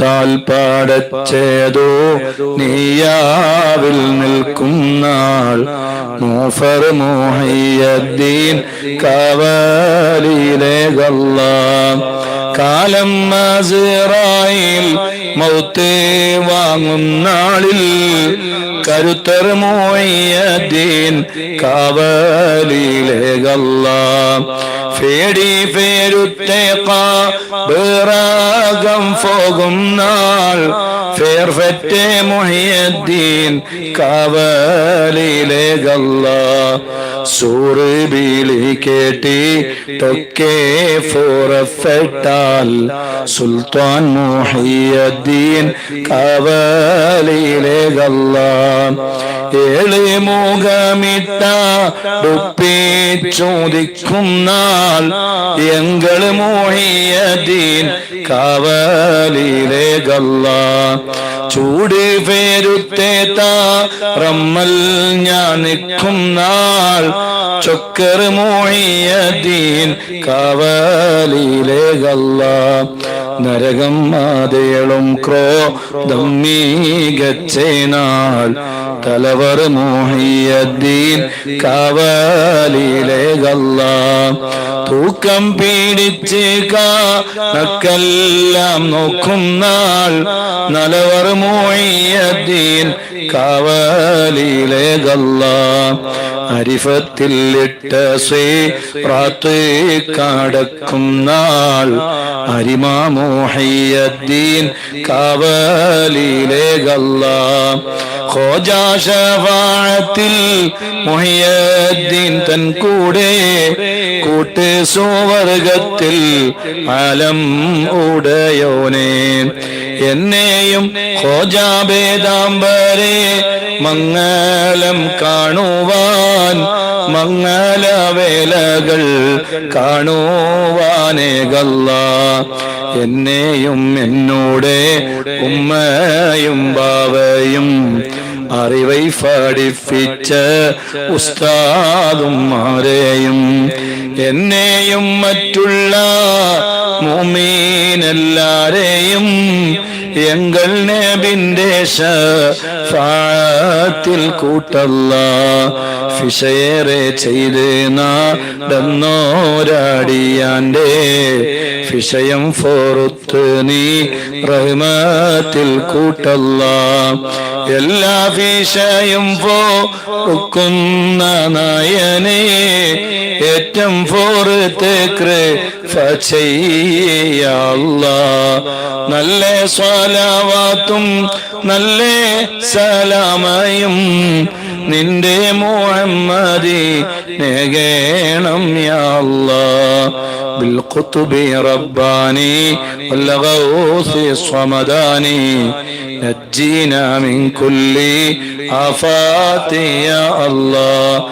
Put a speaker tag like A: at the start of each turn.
A: താൽ പാടച്ചേതോ നീയാവിൽ നിൽക്കും. മൂഫർ മോഹയ്യദ്ദീൻ കാവലിയിലെ ഗല്ല കാലം മസിറായിൽ മൗത്ത് വാങ്ങും നാളിൽ കരുത്തർ മോയ്യദ്ദീൻ കാവലിയിലെ ഗല്ല ഫേടി ഫേരുത്തേക്ക ബേറാകം പോകും നാൾ ഫേർഫറ്റെ മൊഹിയദ്ദീൻ കാവലിലെ ഗല്ല സൂറ് ബീളി കേട്ടി തൊക്കെ ഫോറഫെട്ടാൽ സുൽത്താൻ മൊഹിയദ്ദീൻ കാവലിലെ ഗല്ല ഏഴ് മുഖമിട്ട ഡുപ്പി ചോദിക്കുന്നാൽ എങ്കൾ മോഹിയദീൻ കാവലിലെ ഗല്ല ചൂട് പേരുത്തേത്ത റമ്മൽ ഞാൻ നിൽക്കും നാൾ. ചൊക്കർ മോഹിയദീൻ കാവലിലെ ഗല്ല നരകം മാതേളും ക്രോ നീകച്ചേ നാൾ. തലവർ മോഹിയദ്ദീൻ കാവലിലെ ഗല്ല തൂക്കം പീഡിച്ച് കണക്കെല്ലാം നോക്കും നാൾ. നലവർ മോഹിയദ്ദീൻ കാവലിലെ ഗല്ല അരിഫത്തിൽ സേ പ്രാത്ത് കടക്കും നാൾ. അരിമാമോഹയ്യദ്ദീൻ കാവലിലേകല്ല. ഹോജാശവാഴത്തിൽ മൊഹിയദ്ദീൻ തൻ കൂടെ കൂട്ട് സുവർഗത്തിൽ ആലം ഉടയോനെ. എന്നെയും ഖോജാബേദാംബരെ മംഗലം കാണുവാൻ മംഗലവേലകൾ കാണുവാനേ ഗല്ല എന്നെയും എന്നോടെ ഉമ്മയും ബാവയും അറിവൈ പഠിപ്പിച്ച ഉസ്താദും മാരെയും എന്നെയും മറ്റുള്ള മോമീനെല്ലാരെയും എങ്കൾ നബിന്റെ ഷാത്തിൽ കൂട്ടല്ല. ഫിഷയേറെ ചെയ്ത് നാടന്നോരാടിയാന്റെ വിഷയം ഫോറുത്ത് നീ റഹ്മത്തിൽ കൂട്ടല്ല. എല്ലാ വിഷയം പോക്കുന്ന നായനെ ഏറ്റം ഫോറത്ത് കൃപ നല്ല സ്വലാവാത്തും നല്ല സലാമയും നിന്റെ മുഹമ്മദി നേകേണം യാള്ള بالقطب رباني والغوث الصمداني نجينا من كل آفات يا الله